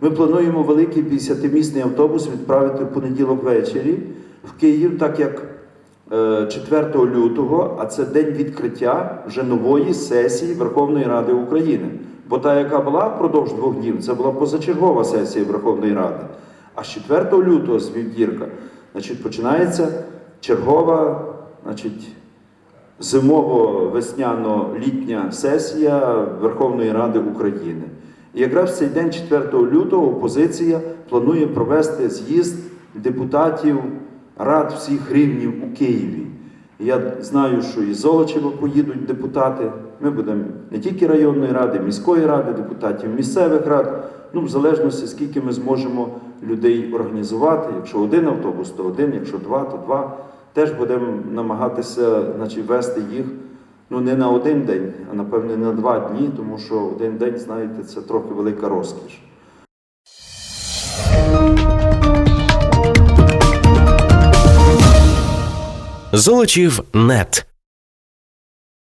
Ми плануємо великий 50-місний автобус відправити в понеділок ввечері в Київ, так як е, 4 лютого, а це день відкриття вже нової сесії Верховної Ради України. Бо та, яка була впродовж двох днів, це була позачергова сесія Верховної Ради. А з 4 лютого з вівтірка, значить, починається чергова, значить, зимово-весняно-літня сесія Верховної Ради України. І якраз в цей день, 4 лютого, опозиція планує провести з'їзд депутатів рад всіх рівнів у Києві. Я знаю, що із Золочева поїдуть депутати. Ми будемо не тільки районної ради, міської ради, депутатів місцевих рад. Ну, в залежності, скільки ми зможемо людей організувати. Якщо один автобус, то один, якщо два, то два. Теж будемо намагатися значить, вести їх ну, не на один день, а напевне на два дні, тому що один день, знаєте, це трохи велика розкіш. Золочів нет.